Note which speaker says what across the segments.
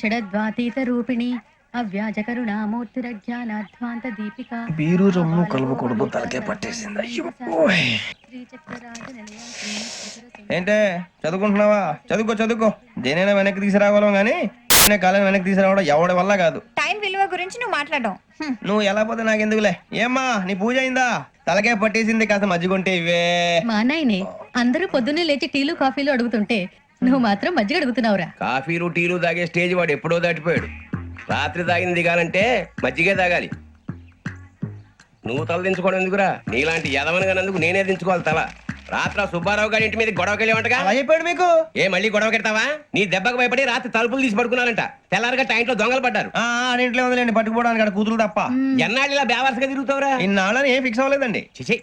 Speaker 1: షడద్వాతీత రూపిణి అవ్యాజ కరుణామూర్తిరజ్ఞానాధ్వాంత Deepika
Speaker 2: beer rum కలుపుకూడదు తలకే పట్టేసింది? అయ్యో! ఓయ్. ఏంటే? చదువుకుంటున్నావా? చదువుకో చదువుకో. దేనైనా వెనక్కి తీసుకురావాలం కానీ కాలం వెనక్కి తీసుకురావడం ఎవడి వల్ల కాదు.
Speaker 3: టైం విలువ గురించి నువ్వు మాట్లాడడం. హ్మ్.
Speaker 2: నువ్వు ఎలా పోతే నాకెందుకులే? ఏమ్మా నీ పూజ అయిందా? తలకే పట్టేసింది కాస్త మజ్జిగుంటే ఇవే.
Speaker 1: మా నాయనే అందరూ పొద్దున్నే లేచి టీలు కాఫీలు అడుగుతుంటే నువ్వు మాత్రం మజ్జిగ అడుగుతున్నావురా.
Speaker 4: కాఫీలు టీలు తాగే స్టేజ్ వాడు ఎప్పుడో దాటిపోయాడు. రాత్రి తాగింది దిగాలంటే మజ్జిగే తాగాలి. నువ్వు తల దించుకోవడం ఎందుకురా? నీలాంటి యదవనగానందుకు నేనే దించుకోవాలి తల. రాత్రి సుబ్బారావు గారి ఇంటి మీద గొడవకి వెళ్ళేవంటగా?
Speaker 2: అలా చెప్పాడు మీకు?
Speaker 4: ఏ మళ్ళీ గొడవ కెడతావా? నీ దెబ్బకు భయపడి రాత్రి తలుపులు తీసి పడుకున్నారంట. తెల్లారగా టైంట్లో దొంగలు పడ్డారు.
Speaker 2: ఆ ఆడింట్లో ఉందిలేండి పట్టుకుపోవడానికి అక్కడ కూతురు తప్ప.
Speaker 4: ఎన్నాళ్ళు ఇలా బేవర్స్గా తిరుగుతావురా?
Speaker 2: ఇన్నాళ్ళని ఏం ఫిక్స్ అవ్వలేదండి.
Speaker 4: చిచి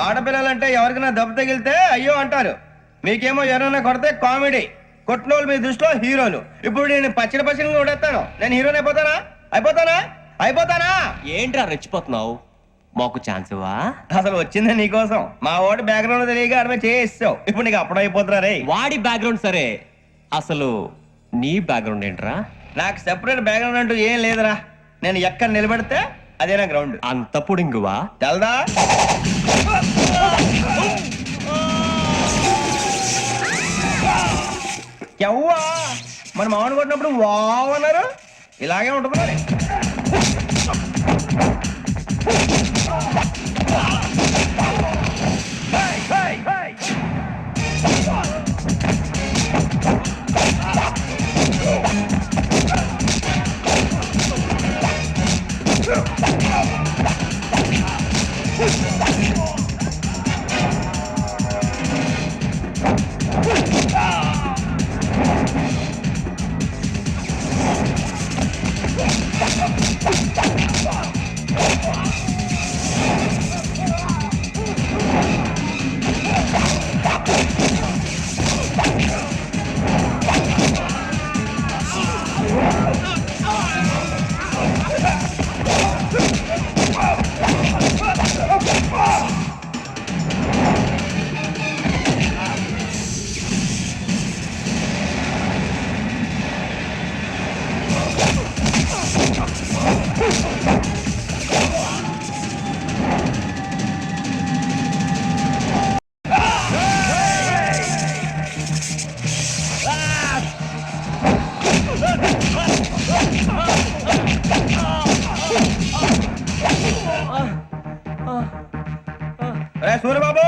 Speaker 2: ఆడపిల్లలంటే ఎవరికైనా దెబ్బ తగిలితే అయ్యో అంటారు మీకేమో ఎవరైనా కొడితే కామెడీ కొట్టిన మీ దృష్టిలో హీరోలు ఇప్పుడు నేను పచ్చడి పచ్చడి కొడేస్తాను నేను హీరోని అయిపోతానా అయిపోతానా అయిపోతానా
Speaker 5: ఏంట్రా రెచ్చిపోతున్నావు మాకు ఛాన్స్
Speaker 2: అసలు వచ్చింది నీకోసం మా వాడి బ్యాక్గ్రౌండ్ తెలియక అడిమే చేయిస్తావు ఇప్పుడు నీకు అప్పుడు అయిపోతున్నా రే
Speaker 5: వాడి బ్యాక్గ్రౌండ్ సరే అసలు నీ బ్యాక్గ్రౌండ్ ఏంట్రా?
Speaker 2: నాకు సెపరేట్ బ్యాక్గ్రౌండ్ అంటూ ఏం లేదురా. నేను ఎక్కడ నిలబెడితే అదే నా గ్రౌండ్
Speaker 5: అంత పొడింగువా?
Speaker 2: తెల్దా? ఎవ్వా? మనం మామిడి కొట్టినప్పుడు వావన్నారు ఇలాగే ఉంటుంది మరి. yourself.
Speaker 6: సూర్యబాబు!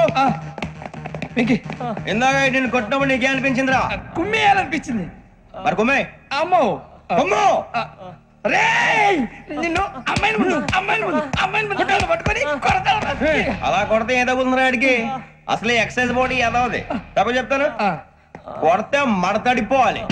Speaker 6: వెంకీ.
Speaker 2: ఇందాక నేను కొట్టినప్పుడు నీకే అనిపించిందిరా?
Speaker 6: కుమ్మేయాలనిపించింది
Speaker 2: మరి కుమ్మే?
Speaker 6: అమ్మో.
Speaker 2: కుమ్ము!
Speaker 6: రేయ్! నిన్ను అమ్మాయిని ముందు అమ్మాయిని ముందు అమ్మాయిని ముందు పట్టుకొని కొడతాను
Speaker 2: అలా కొడితే ఏ తగ్గుతుందిరా ఆడికి. అసలు ఎక్సైజ్ బాడీ ఏదవది తప్ప చెప్తాను. కొడితే మడతడిపోవాలి.